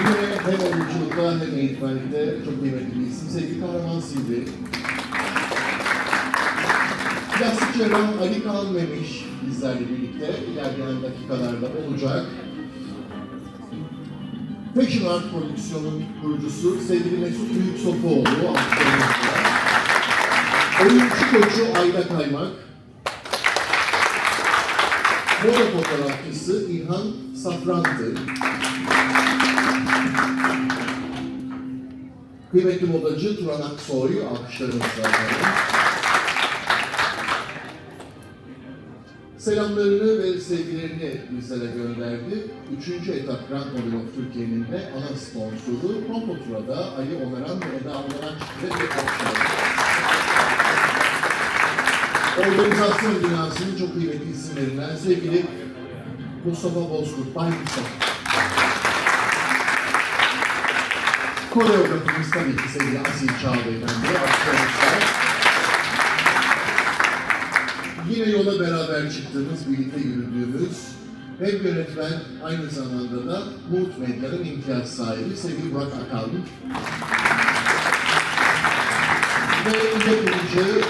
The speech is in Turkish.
Yine hem oyunculukta hem eğitmenlikte çok kıymetli bir isim. Sevgili Kahraman Silvi. Plastik cerrah Ali Kaan Memiş bizlerle birlikte ilerleyen dakikalarda olacak. Fashion Art Prodüksiyon'un kurucusu sevgili Mesut Büyük Sofuoğlu. Oyuncu koçu Ayda Kaymak. Moda fotoğrafçısı İlhan Safrantı. Kıymetli modacı Turan Aksoy alkışlarınızla. efendim. Selamlarını ve sevgilerini bizlere gönderdi. Üçüncü etap Grand Model of Türkiye'nin de ana sponsoru Pompo Tura'da Ali Omeran ve Eda bir alkışlar. Organizasyon dünyasının çok kıymetli isimlerinden sevgili Mustafa Bozkurt, Bay Mustafa. Koreografimiz tabii ki sevgili Asil Çağ Beyefendi. Yine yola beraber çıktığımız, birlikte yürüdüğümüz hem yönetmen aynı zamanda da Mut Medya'nın imtiyaz sahibi sevgili Burak Akalın. Ve yapımcı